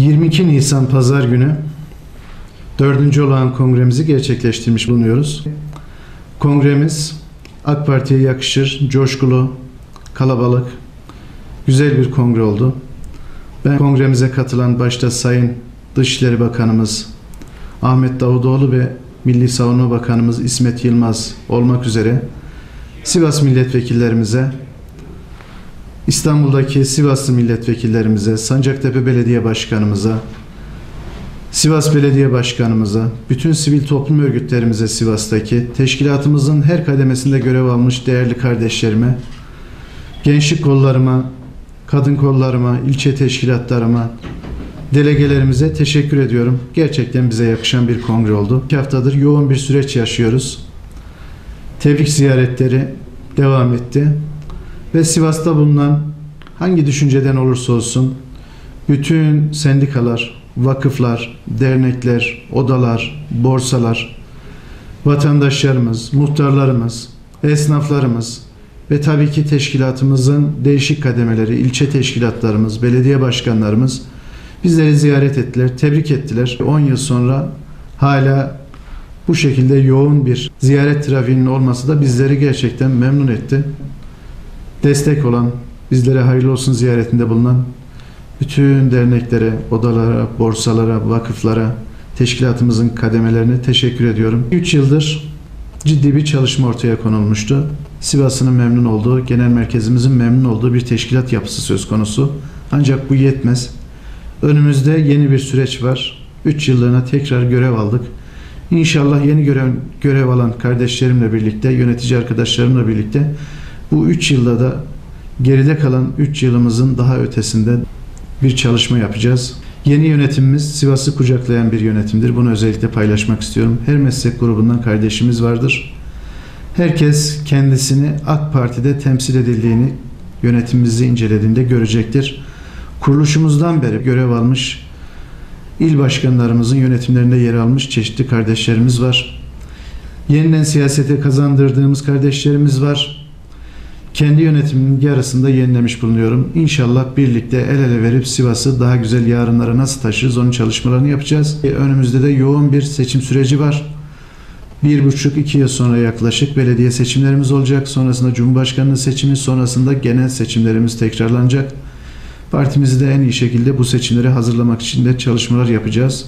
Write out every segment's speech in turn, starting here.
22 Nisan Pazar günü dördüncü olağan kongremizi gerçekleştirmiş bulunuyoruz. Kongremiz AK Parti'ye yakışır, coşkulu, kalabalık, güzel bir kongre oldu. Ben kongremize katılan başta Sayın Dışişleri Bakanımız Ahmet Davutoğlu ve Milli Savunma Bakanımız İsmet Yılmaz olmak üzere Sivas milletvekillerimize, İstanbul'daki Sivaslı milletvekillerimize, Sancaktepe Belediye Başkanımıza, Sivas Belediye Başkanımıza, bütün sivil toplum örgütlerimize Sivas'taki, teşkilatımızın her kademesinde görev almış değerli kardeşlerime, gençlik kollarıma, kadın kollarıma, ilçe teşkilatlarıma, delegelerimize teşekkür ediyorum. Gerçekten bize yakışan bir kongre oldu. İki haftadır yoğun bir süreç yaşıyoruz. Tebrik ziyaretleri devam etti. Ve Sivas'ta bulunan hangi düşünceden olursa olsun bütün sendikalar, vakıflar, dernekler, odalar, borsalar, vatandaşlarımız, muhtarlarımız, esnaflarımız ve tabii ki teşkilatımızın değişik kademeleri, ilçe teşkilatlarımız, belediye başkanlarımız bizleri ziyaret ettiler, tebrik ettiler. 10 yıl sonra hala bu şekilde yoğun bir ziyaret trafiğinin olması da bizleri gerçekten memnun etti. Destek olan, bizlere hayırlı olsun ziyaretinde bulunan bütün derneklere, odalara, borsalara, vakıflara, teşkilatımızın kademelerine teşekkür ediyorum. 3 yıldır ciddi bir çalışma ortaya konulmuştu. Sivas'ın memnun olduğu, genel merkezimizin memnun olduğu bir teşkilat yapısı söz konusu. Ancak bu yetmez. Önümüzde yeni bir süreç var. 3 yıllığına tekrar görev aldık. İnşallah yeni görev, görev alan kardeşlerimle birlikte, yönetici arkadaşlarımla birlikte bu 3 yılda da geride kalan 3 yılımızın daha ötesinde bir çalışma yapacağız. Yeni yönetimimiz Sivas'ı kucaklayan bir yönetimdir. Bunu özellikle paylaşmak istiyorum. Her meslek grubundan kardeşimiz vardır. Herkes kendisini AK Parti'de temsil edildiğini yönetimimizi incelediğinde görecektir. Kuruluşumuzdan beri görev almış il başkanlarımızın yönetimlerinde yer almış çeşitli kardeşlerimiz var. Yeniden siyasete kazandırdığımız kardeşlerimiz var. Kendi yönetiminin yarısında yenilemiş bulunuyorum. İnşallah birlikte el ele verip Sivas'ı daha güzel yarınlara nasıl taşırız onun çalışmalarını yapacağız. E, Önümüzde de yoğun bir seçim süreci var. Bir buçuk iki yıl sonra yaklaşık belediye seçimlerimiz olacak. Sonrasında Cumhurbaşkanlığı seçimi, sonrasında genel seçimlerimiz tekrarlanacak. Partimizi de en iyi şekilde bu seçimlere hazırlamak için de çalışmalar yapacağız.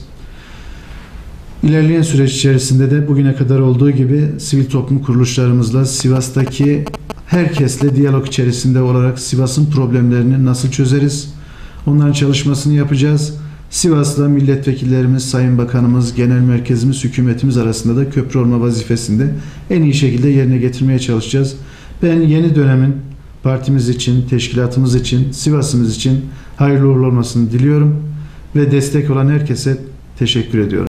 İlerleyen süreç içerisinde de bugüne kadar olduğu gibi sivil toplum kuruluşlarımızla Sivas'taki herkesle diyalog içerisinde olarak Sivas'ın problemlerini nasıl çözeriz? Onların çalışmasını yapacağız. Sivas'ta milletvekillerimiz, Sayın Bakanımız, Genel Merkezimiz, hükümetimiz arasında da köprü olma vazifesinde en iyi şekilde yerine getirmeye çalışacağız. Ben yeni dönemin partimiz için, teşkilatımız için, Sivas'ımız için hayırlı uğurlu olmasını diliyorum ve destek olan herkese teşekkür ediyorum.